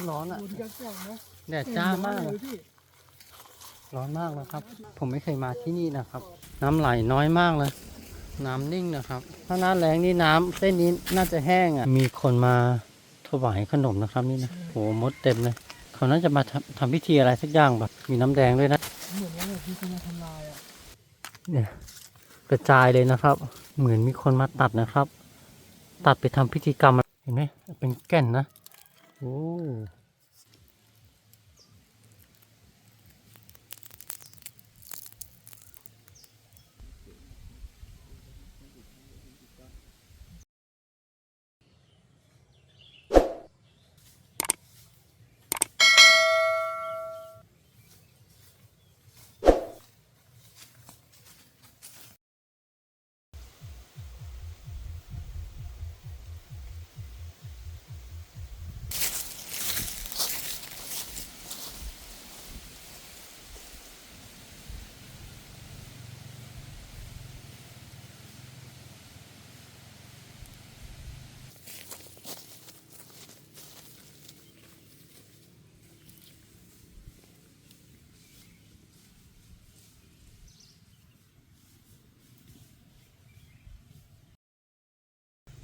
ตรร้อนอะดูที่กันแสงนะแดดจ้ามากเลเลยยพี่ร้อนมากนะครับ ผมไม่เคยมาที่นี่นะครับ น้ำไหลน้อยมากเลย น้ำนิ่งนะครับ ถ้าหน้าแรงนี่น้ำเส้นนี้น่าจะแห้งอะ มีคนมาถวายขนมนะครับนี่นะโหมดเต็มเลย เขาน่าจะมาทำทำพิธีอะไรสักอย่างแบบมีน้ำแดงด้วยนะเหมือนว่าแบบมีคนมาทำลายอะเนี่ยกระจายเลยนะครับ เหมือนมีคนมาตัดนะครับ ตัดไปทำพิธีกรรมเห็นไหมเป็นแก่นนะ โ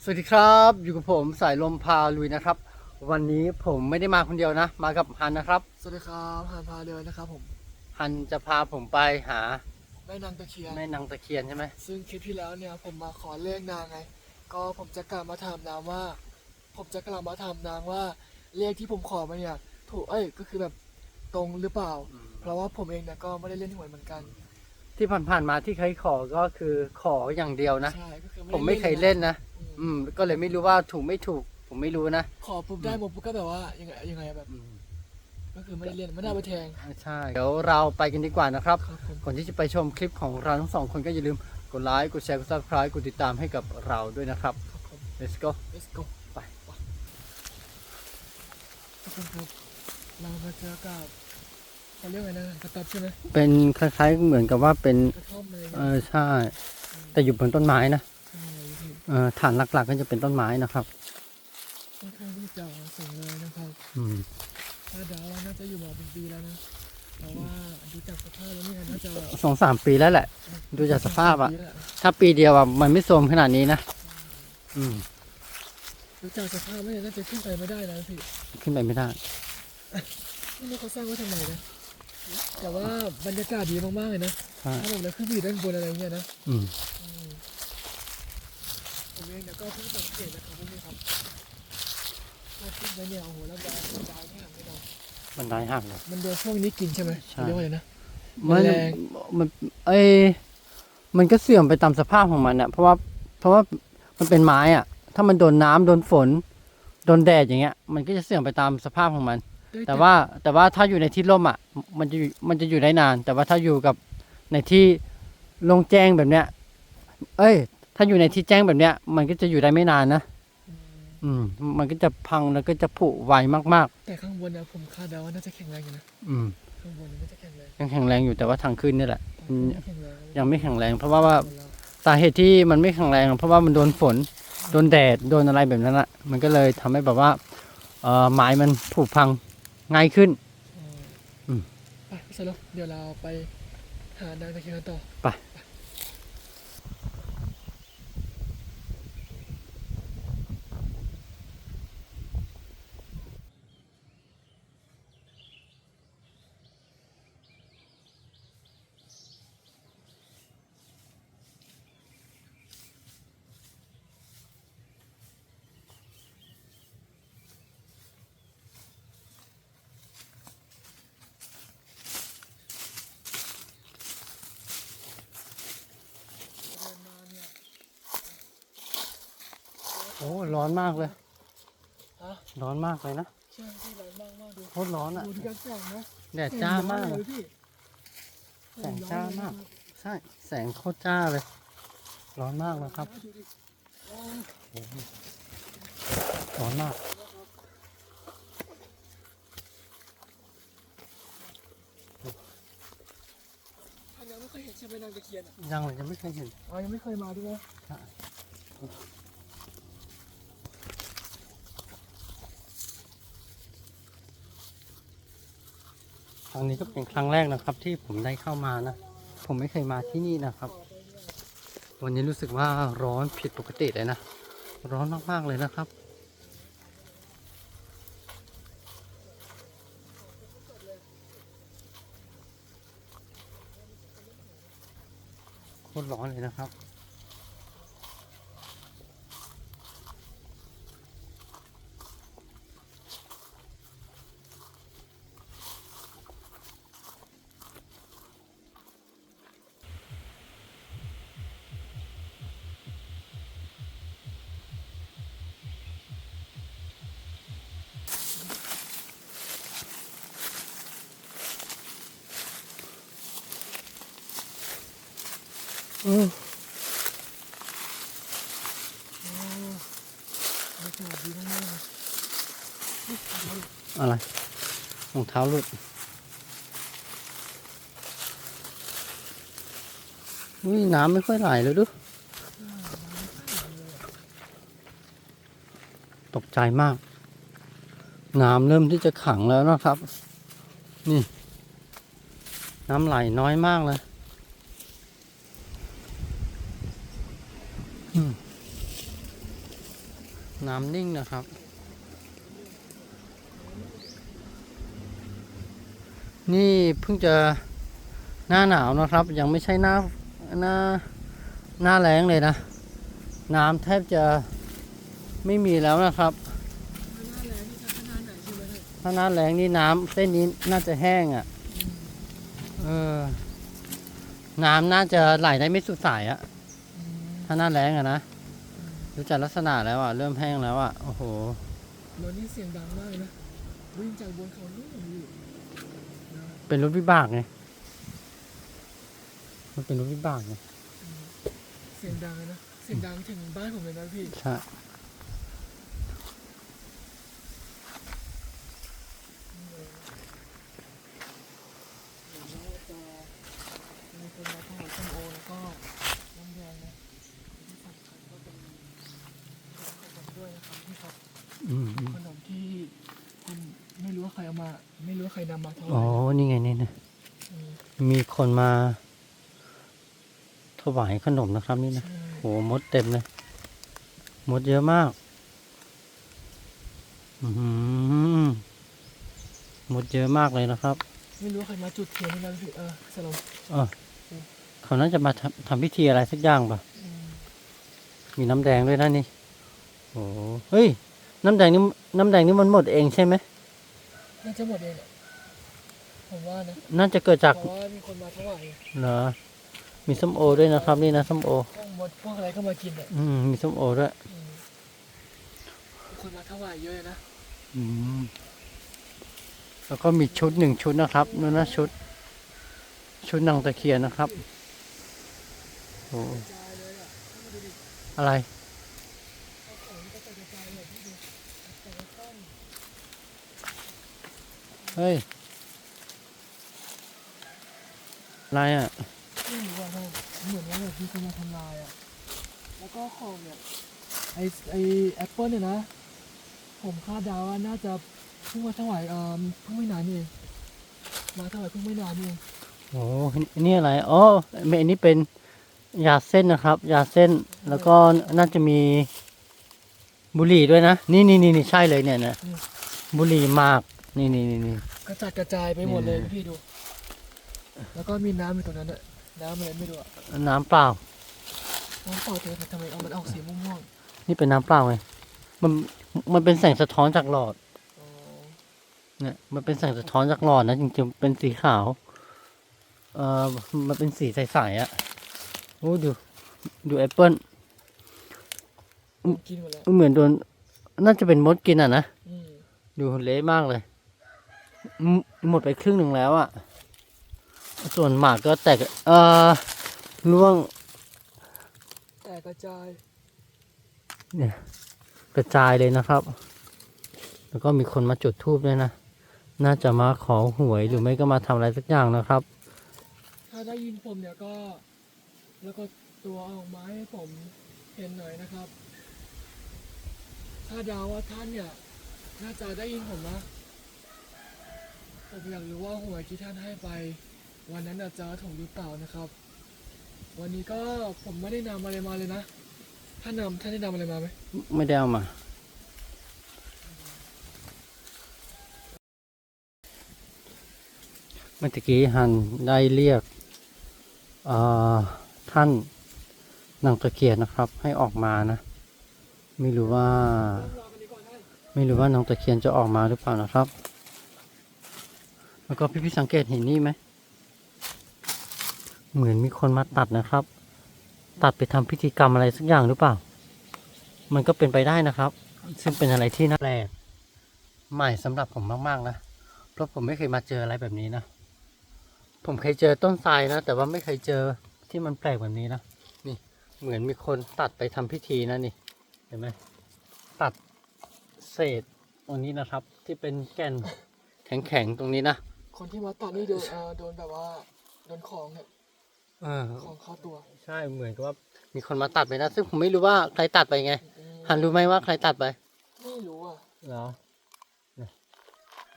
สวัสดีครับอยู่กับผมสายลมพาลุยนะครับ วันนี้ผมไม่ได้มาคนเดียวนะ มากับฮันนะครับ สวัสดีครับหานพาเดินนะครับผมฮันจะพาผมไปหาแม่นางตะเคียนแม่นางตะเคียนใช่ไหมซึ่งคลิปที่แล้วเนี่ยผมมาขอเลขนางไง ก็ผมจะกลับมาถามนางว่า ผมจะกลับมาถามนางว่าเลขที่ผมขอมาเนี่ยถูกเอ้ยก็คือแบบตรงหรือเปล่า เพราะว่าผมเองเนี่ยก็ไม่ได้เล่นหวยเหมือนกัน ที่ผ่านๆมาที่เคยขอก็คือขออย่างเดียวนะ ใช่ก็คือผมไม่เคยเล่นนะอืมอืม ก็เลยไม่รู้ว่าถูกไม่ถูก ผมไม่รู้นะขอปุ๊บได้หมดปุ๊บก็แบบว่ายังไงยังไงแบบอืมก็คือไม่ได้เล่นไม่ได้เอาไปแทงใช่เดี๋ยวเราไปกันดีกว่านะครับ ครับผมก่อนที่จะไปชมคลิปของเราทั้งสองคนก็อย่าลืมกดไลค์กดแชร์กด subscribe กดติดตามให้กับเราด้วยนะครับ ครับผม let's go let's go ไป ทุกคนครับเรามาเจอกับ เขาเรียกว่าไงนะกระต๊อบใช่ไหมเป็นคล้ายๆเหมือนกับว่าเป็นกระท่อมอะไรเอเงี้ยอใช่ แต่อยู่บนต้นไม้นะใช่พี่เออฐานหลักๆก็จะเป็นต้นไม้นะครับค่อนข้างที่จะสูงเลยนะครับอืมถ้าเดาว่าน่าจะอยู่มาเป็นปีแล้วนะแต่ว่าดูจากสภาพแล้วเนี่ยน่าจะสองสามปีแล้วแหละ ดูจากสภาพอะปีแล้วถ้าปีเดียวอะมันไม่โทรมขนาดนี้นะอืมดูจากสภาพแล้วเนี่ยน่าจะขึ้นไปไม่ได้นะพี่ขึ้นไปไม่ได้ ไม่รู้เขาสร้างไว้ทำไมนะ แต่ว่าบรรยากาศดีมากๆเลยนะใช่ถ้าผมแล้วขึ้นไปอยู่ด้านบนอะไรเงี้ยนะอืมอืมผมเองเนี่ยก็เพิ่งสังเกตนะครับพวกนี้ครับถ้าขึ้นไปเนี่ยโอ้โหแล้วดาวดาวเนี่ยไม่ได้บันไดหักเลยมันโดนพวกนี้กินใช่ไหมใช่เขาเรียกว่าอะไรนะมันแรงมันเอ้ยมันก็เสื่อมไปตามสภาพของมันอะเพราะว่าเพราะว่ามันเป็นไม้อะถ้ามันโดนน้ำโดนฝน โดนแดดอย่างเงี้ย มันก็จะเสื่อมไปตามสภาพของมัน แต่ว่าแต่ว่าถ้าอยู่ในที่ร่มอะ มันจะอยู่มันจะอยู่ได้นาน แต่ว่าถ้าอยู่กับในที่โลงแจ้งแบบเนี้ย เอ้ย ถ้าอยู่ในที่แจ้งแบบเนี้ย มันก็จะอยู่ได้ไม่นานนะอืมอืมมันก็จะพังแล้วก็จะผุไวมาก แต่ข้างบนเนี่ยผมคาดเดาว่าน่าจะแข็งแรงอยู่นะๆ อืม ข้างบนเนี่ยน่าจะแข็งแรงยังแข็งแรงอยู่แต่ว่าทางขึ้นนี่แหละอืมแข็งแรงยังไม่แข็งแรง เพราะว่าว่าสาเหตุที่มันไม่แข็งแรง เพราะว่ามันโดนฝน โดนแดดโดนอะไรแบบนั้นอะมันก็เลยทำให้แบบว่าเอ่อไม้มันผุพัง ง่ายขึ้น อืม ไปพี่สรุปเดี๋ยวเราไปหานางตะเคียนกันต่อไป โอ้ร้อนมากเลยฮะร้อนมากเลยนะใช่ที่ร้อนมากมากดูโคตรร้อนอะดูที่กันแสงนะแดดจ้ามากเลเลยยพี่แสงจ้ามาก ใช่แสงโคตรจ้าเลย ร้อนมากนะครับดูดิโอ้โอ้โหร้อนมากท่านยังไม่เคยเห็นใช่ไหมนางตะเคียนอะยังเลยยังไม่เคยเห็นอ๋อยังไม่เคยมาด้วยนะใช่ ครั้งนี้ก็เป็นครั้งแรกนะครับ ที่ผมได้เข้ามานะ ผมไม่เคยมาที่นี่นะครับ วันนี้รู้สึกว่าร้อนผิดปกติเลยนะ ร้อนมากๆเลยนะครับโคตรร้อนเลยนะครับ อืมอะไรรองเท้าหลุดอุ้ยน้ำไม่ค่อยไหลเลยดู ตกใจมาก น้ำเริ่มที่จะขังแล้วนะครับ นี่ น้ำไหลน้อยมากเลยอืม นะครับ นี่เพิ่งจะหน้าหนาวนะครับ ยังไม่ใช่หน้าหน้าหน้าแรงเลยนะ น้ำแทบจะไม่มีแล้วนะครับถ้าหน้าแรงนี่น้ำเส้นนี้น่าจะแห้งอะ่ะเออน้ำน่าจะไหลได้ไม่สุดสายอะ่ะถ้าหน้าแรงอะนะ ดูจากลักษณะแล้วอะ่ะ เริ่มแห้งแล้วอะ่ะ โอ้โหรถนี่เสียงดังมากเลยนะ วิ่งจากบนเขาลูกอยู่นะเป็นรถวิบากไง มันเป็นรถวิบากไง เสียงดังเลยนะ เสียงดังถึงบ้านผมเลยนะพี่ ใช่ มีคนมาถวายส้มโอแล้วก็น้ำแดงนะที่สำคัญก็เป็นขนมด้วยนะครับที่ครับ อืมอืม ขนมที่คุณไม่รู้ว่าใครเอามา ไม่รู้ว่าใครนำมาถวา อ๋อ ย นี่ไงนี่นะ ม มี คนมาถวายขนมนะครับนี่นะใช่โหมดเต็มเลยมดเยอะมากอือหือมดเยอะมากเลยนะครับ ไม่รู้ว่าใครมาจุดเทียนนี่นะพี่เออสลบเออเขาน่าจะมาทำทำพิธีอะไรสักอย่างป่ะอืมมีน้ำแดงด้วยนะนี่โอ้เฮ้ย น้ำแดงนี่น้ำแดงนี่มันหมดเองใช่ไหมน่าจะหมดเองแหละ ผมว่านะน่าจะเกิดจากเพราะว่ามีคนมาถวายเหรอมีส้มโอด้วยนะครับ นี่นะส้มโอ พวกมดพวกอะไรก็มากินอะอืมมีส้มโอด้วยอืมมีคนมาถวายเยอะเลยนะอืมแล้วก็มีชุดหนึ่งชุดนะครับนั่นนะชุด ชุดนางตะเคียนนะครับโอ้กระจายเลยอะเข้ามาดูดิอะไรเอาของนี่ก็กระจายเลยพี่ดูแต่ละต้นเฮ้ย อะไรอะไม่รู้ว่าท่านเหมือนว่าแบบมีคนมาทำลายอะ แล้วก็ของเนี่ยไอไอแอปเปิลเนี่ยนะ ผมคาดเดาว่าน่าจะเพิ่งมาถวายเอ่อเพิ่งไม่นานนี่เองมาถวายเพิ่งไม่นานนี่เองโอ้นี่อะไรอ๋อเมอันนี้เป็นยาเส้นนะครับ ยาเส้นแล้วก็น่าจะมีบุหรี่ด้วยนะ นี่นี่นี่นี่ใช่เลยเนี่ยนะบุหรี่หมาก นี่นี่นี่นี่กระจัดกระจายไปหมดเลยอืมพี่ดู แล้วก็มีน้ำอยู่ตรงนั้นอะน้ำอะไรไม่รู้อะน้ำเปล่า น้ำเปล่าแต่ทำไมเอามันออกสีม่วงนี่เป็นน้ำเปล่าไง มัน มันเป็นแสงสะท้อนจากหลอด ๆอ๋อเนี่ย มันเป็นแสงสะท้อนจากหลอดนะจริงๆ เป็นสีขาว เอ่อ มันเป็นสีใสๆอะ่ะโอ้ดู ดูแอปเปิ้ลกินหมดแล้วเหมือนโดน น่าจะเป็นมดกินอะนะ อืมดูเละมากเลยอืมหมดไปครึ่งหนึ่งแล้วอะ่ะ ส่วนหมากก็แตกเอ่อร่วง แต่กระจาย เนี่ยกระจายเลยนะครับ แล้วก็มีคนมาจุดทูบด้วยนะ น่าจะมาขอหวยหรือไม่ก็มาทำอะไรสักอย่างนะครับ ถ้าได้ยินผมเนี่ยก็ แล้วก็ตัวออกมาให้ผมเห็นหน่อยนะครับ ถ้าเดาว่าท่านเนี่ย น่าจะได้ยินผมนะ ผมอยากรู้ว่าหวยที่ท่านให้ไป วันนั้นอาจจะถูกหรือเปล่านะครับ วันนี้ก็ผมไม่ได้นำอะไรมาเลยนะท่านนำท่านได้นำอะไรมาไหมไม่ได้เอามา เมื่อกี้ฮันได้เรียกท่านนางตะเกียนนะครับ ให้ออกมานะ ไม่รู้ว่า ไม่รู้ว่าน้องตะเคียนจะออกมาหรือเปล่านะครับ แล้วก็พี่พี่ๆสังเกตเห็นนี่ไหม เหมือนมีคนมาตัดนะครับ ตัดไปทำพิธีกรรมอะไรสักอย่างหรือเปล่า มันก็เป็นไปได้นะครับ ซึ่งเป็นอะไรที่น่าแปลกใหม่สำหรับผมมากๆนะเพราะผมไม่เคยมาเจออะไรแบบนี้นะผมเคยเจอต้นทรายนะ แต่ว่าไม่เคยเจอที่มันแปลกแบบนี้นะนี่เหมือนมีคนตัดไปทำพิธีนะนี่ เห็นไหมตัดเศษตรงนี้นะครับ ที่เป็นแก่นแข็งๆตรงนี้นะคนที่มาตัดนี่โดนเอ่อโดนแบบว่าโดนของเนี่ย ออของเข้าตัวใช่เหมือนกับว่ามีคนมาตัดไปนะซึ่งผมไม่รู้ว่าใครตัดไปไงอืมหันรู้ไหมว่าใครตัดไป ไม่รู้อะเหรอ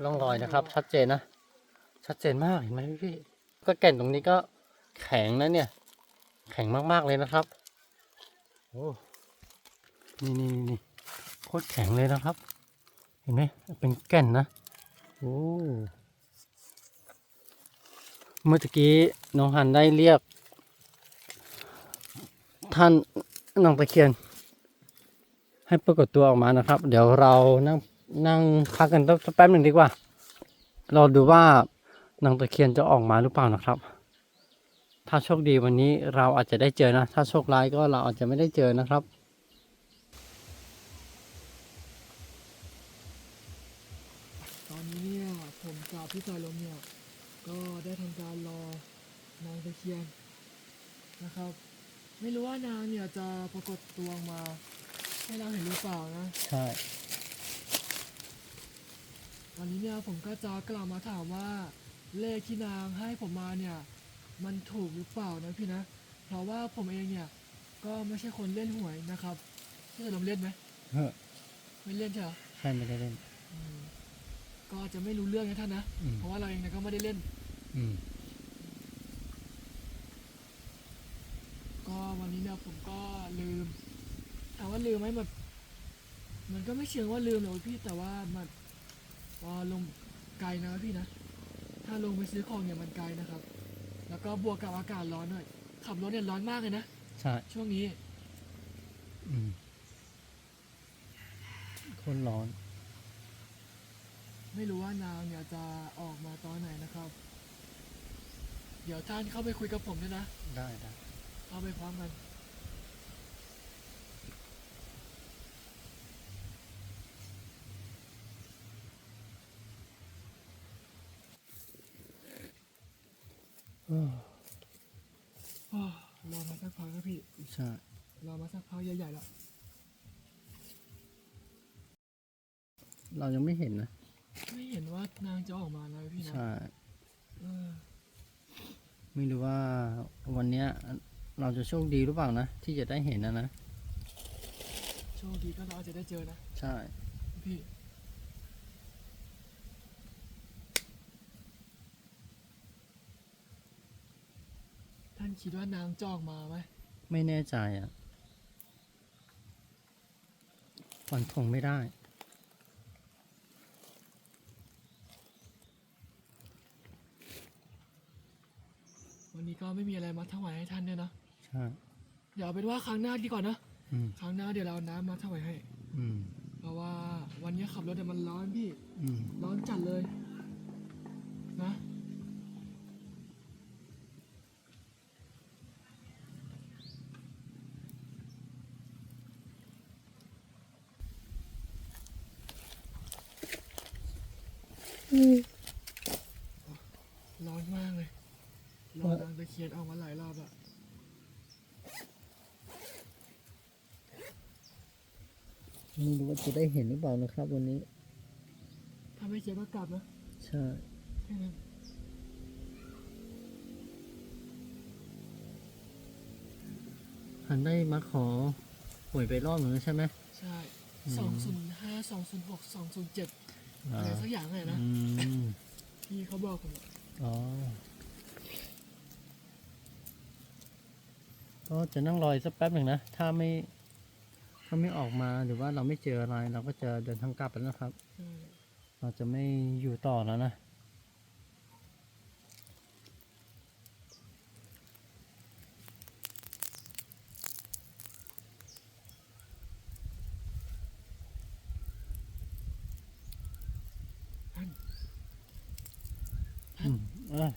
ร่องรอยนะครับ ชัดเจนนะชัดเจนมากเห็นไหมพี่พี่ๆก็แก่นตรงนี้ก็แข็งนะเนี่ย แข็งมากๆเลยนะครับโอ้นี่นี่นี่นี่โคตรแข็งเลยนะครับ เห็นไหมเป็นแก่นนะโอ้เมื่อตะกี้น้องฮันได้เรียก ท่านนางตะเคียน ให้ปรากฏตัวออกมานะครับ เดี๋ยวเรานั่งนั่งพักกันสักแป๊บหนึ่งดีกว่า เราดูว่านางตะเคียนจะออกมาหรือเปล่านะครับ ถ้าโชคดีวันนี้เราอาจจะได้เจอนะ ถ้าโชคร้ายก็เราอาจจะไม่ได้เจอนะครับตอนนี้เนี่ยผมกับพี่สายลมเนี่ยก็ได้ทำการรอนางตะเคียนนะครับ ไม่รู้ว่านางเนี่ยจะปรากฏตัวออกมา ให้เราเห็นหรือเปล่านะ ใช่ วันนี้เนี่ยผมก็จะกลับมาถามว่า เลขที่นางให้ผมมาเนี่ย มันถูกหรือเปล่านะพี่นะ เพราะว่าผมเองเนี่ย ก็ไม่ใช่คนเล่นหวยนะครับพี่สายลมเล่นไหมเฮ้อไม่เล่นใช่เหรอใช่ไม่ได้เล่น อืมก็จะไม่รู้เรื่องนะท่านนะ อืม เพราะว่าเราเองเนี่ยก็ไม่ได้เล่น อืม ก็วันนี้เนี่ยผมก็ลืมถามว่าลืมไหมแบบมันก็ไม่เชิงว่าลืมหรอกพี่แต่ว่ามันพอลงไกลนะพี่นะ ถ้าลงไปซื้อของเนี่ยมันไกลนะครับ แล้วก็บวกกับอากาศร้อนด้วยขับรถเนี่ยร้อนมากเลยนะใช่ช่วงนี้อืมคนร้อน ไม่รู้ว่านางเนี่ยจะออกมาตอนไหนนะครับ เดี๋ยวท่านเข้าไปคุยกับผมด้วยนะ ได้ได้ เข้าไปพร้อมกันอ้ออ้อรอมาสักพักนะพี่ใช่รอมาสักพักใหญ่ๆแล้ว เรายังไม่เห็นนะ ไม่เห็นว่านางจะออกมาเลยพี่นะใช่ เออ ไม่รู้ว่าวันเนี้ย เราจะโชคดีหรือเปล่านะ ที่จะได้เห็นนะนะโชคดีก็เราอาจจะได้เจอนะ ใช่ พี่ ท่านคิดว่านางจะออกมาไหมไม่แน่ใจอะฟันธงไม่ได้ วันนี้ก็ไม่มีอะไรมาถวายให้ท่านเนี่ยนะใช่ เดี๋ยวเอาเป็นว่าครั้งหน้าดีกว่านะ อืม ครั้งหน้าเดี๋ยวเราเอาน้ำมาถวายให้ อืม เพราะว่าวันนี้ขับรถเนี่ยมันร้อนพี่ อืม ร้อนจัดเลย นะร้อนมากเลยรอนางตะเคียนออกมาหลายรอบอะ ไม่รู้ว่าจะได้เห็นหรือเปล่านะครับ วันนี้ถ้าไม่เจอก็กลับนะใช่แค่นั้นหันได้มาขอหวยไปรอบหนึ่งแล้วใช่ไหมใช่อืมสองศูนย์ห้าสองศูนย์หกสองศูนย์เจ็ดอะไรสักอย่างเลยนะอืมพี่เขาบอกผมอะอ๋อก็จะนั่งรออีกสักแป๊บหนึ่งนะ ถ้าไม่ถ้าไม่ออกมาหรือว่าเราไม่เจออะไร เราก็จะเดินทางกลับแล้วนะครับใช่เราจะไม่อยู่ต่อแล้วนะท่านอืมเออ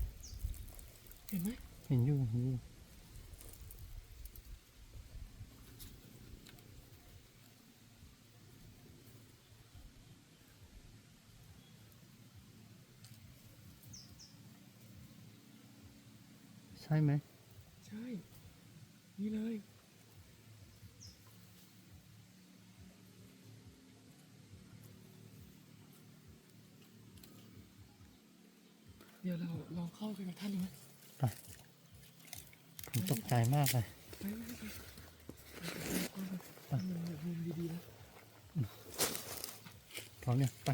เห็นไหมเห็นอยู่เห็นอยู่ ใช่ไหมใช่ นี่เลย เดี๋ยวเราลองเข้าไปกับท่านดูไหมผมตกใจมากเลยไปไปไปไปมุมมุมดีๆนะพร้อมเนี่ยงไป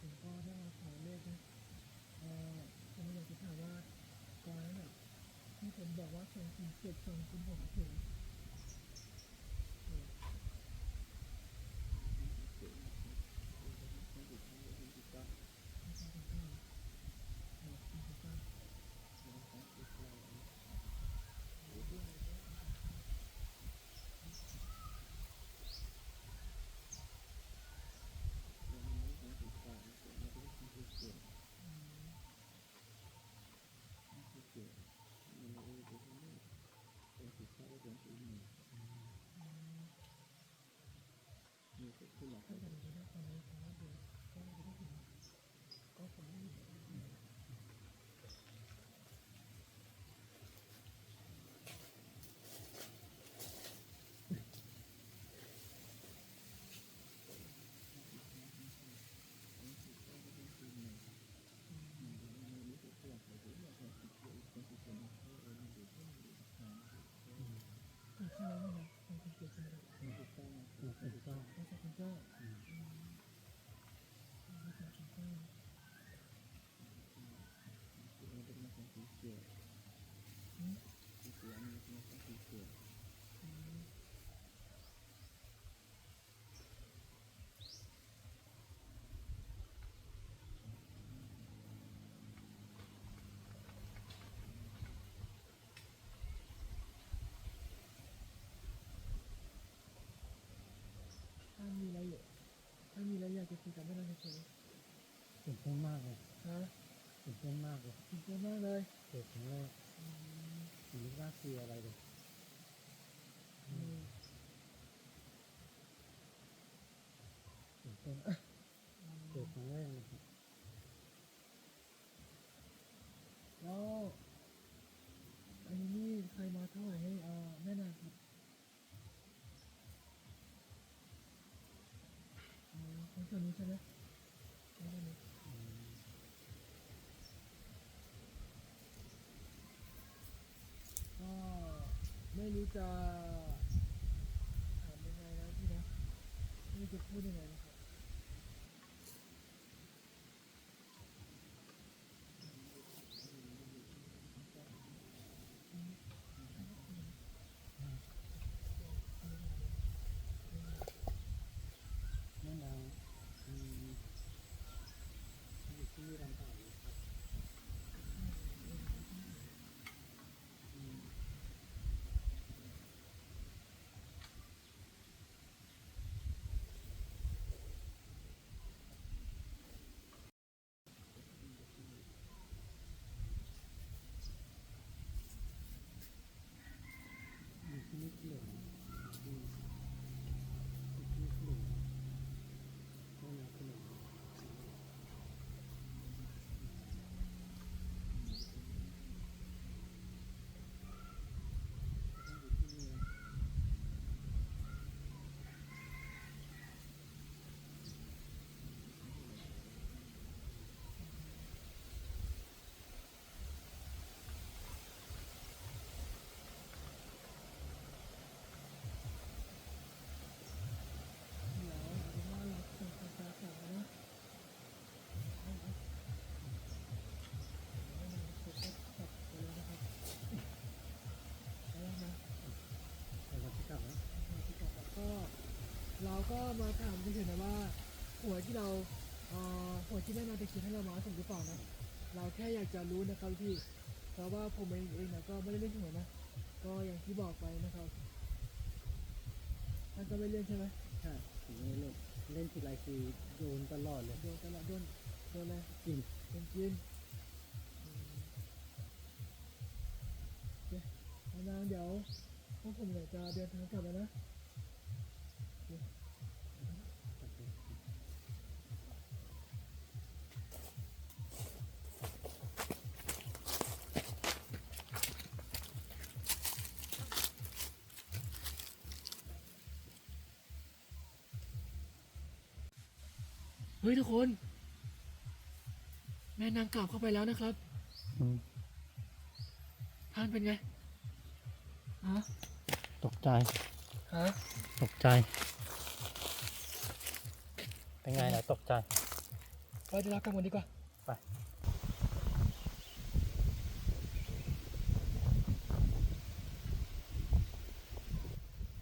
ผมก็ได้มาขอเลขนะเอ่อผมอยากจะถามว่าก่อนนั้นน่ะที่ผมบอกว่าส องศูนย์ เจ็ดสองศูนย์หกศูนย์ ใช่ไหมนะ สองศูนย์เจ็ดใช่ไหมสองศูนย์เก้าสองศูนย์เก้าอืมสองศูนย์เก้าอืมอืม ถ้ามีอะไรอยู่ถ้ามีอะไรอยากจะคุยกันไม่ได้เฉย ตื่นเต้นมากเลย ๆฮะ ตื่นเต้นมากเลย ตื่นเต้นมากเลย เกิดครั้งแรก อืม ผมไม่กล้าคุยอะไรเลย อืม ตื่นเต้นเกิดครั้งแรกเลยครับ แล้วอันนี้นี่ใครมาถวายให้เอ่อแม่นางครับ อ๋อคนส่วนี้ใช่ไหมก็ไม่รู้จะถามยังไงนะพี่นะไม่รู้จะพูดยังไงนะครับ แม่นางอืมอยู่ที่ลำปางนะครับอืมอยู่ที่นี่เหลืองอืมอยู่ที่นี่เหลือง ก็มาถามเฉยๆนะว่าหัวยที่เราเอ่อหัวยที่แม่นางตะเคียนให้เรามาถูกหรือเปล่านะเราแค่อยากจะรู้นะครับพี่เพราะว่าผมเองเองนะก็ไม่ได้เล่นหวยนะก็อย่างที่บอกไปนะครับท่านก็ไม่เล่นใช่ไหมใช่ผมไม่เล่นเล่นทีไรคือโดนตลอดเลยโดนตลอดโดนโดนอะไรกินโดนกินอืมโอเคแม่นางเดี๋ยวพวกผมเนี่ยจะเดินทางกลับแล้วนะ ฮ้ยทุกคน แม่นางกลับเข้าไปแล้วนะครับ อืมท่านเป็นไง ฮะ ตกใจ ฮะ ตกใจ เป็นไงล่ะตกใจ ไปเดี๋ยวเรากลับกันดีกว่า ไป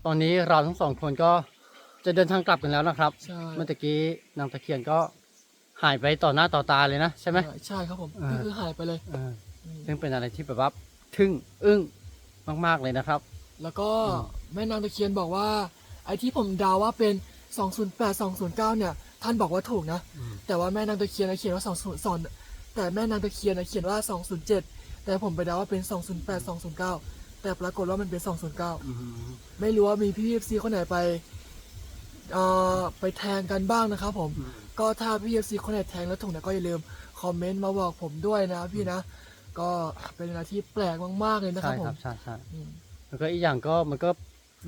ตอนนี้เราทั้งสองคนก็ จะเดินทางกลับกันแล้วนะครับ ใช่เมื่อตะกี้นางตะเคียนก็หายไปต่อหน้าต่อตาเลยนะใช่ไหม ใช่ใช่ครับผมอ่า ก็คือหายไปเลยเอออืมซึ่งเป็นอะไรที่แบบว่าทึ่งอึ้งมากๆเลยนะครับ แล้วก็อืมแม่นางตะเคียนบอกว่า ไอ้ที่ผมเดาว่าเป็น 208 209 เนี่ย ท่านบอกว่าถูกนะแต่ว่าแม่นางตะเคียนนะเขียนว่า202แต่แม่นางตะเคียนนะเขียนว่า 207 แต่ผมไปเดาว่าเป็น 208 209 แต่ปรากฏว่ามันเป็น 209 ไม่รู้ว่ามีพี่เอฟซีคนไหนไป เอ่อไปแทงกันบ้างนะครับผมอืมก็ถ้าพี่เอฟซีคนไหนแทงแล้วถูกเนี่ยก็อย่าลืมคอมเมนต์มาบอกผมด้วยนะพี่นะ ก็เป็นอะไรที่แปลกมากๆเลยนะคใช่รับผครัมบใช่ใช่อืม แล้วก็อีกอย่างก็มันก็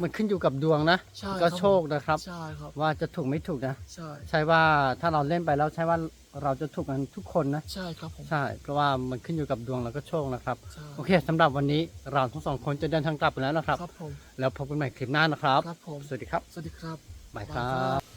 มันขึ้นอยู่กับดวงนะใช่ก็ครับโชคนะครับ ใช่ครับ ว่าจะถูกไม่ถูกนะ ใช่ ใช่ว่าถ้าเราเล่นไปแล้วใช่ว่าเราจะถูกกันทุกคนนะ ใช่ครับผมใช่ เพราะว่ามันขึ้นอยู่กับดวงแล้วก็โชคนะครับ ใช่โอเคสำหรับวันนี้เราทั้งสองคนจะเดินทางกลับไปแล้วนะครับ ครับผมแล้วพบกันใหม่คลิปหน้านะครับ ครับผม สวัสดีครับ สวัสดีครับ บายครับ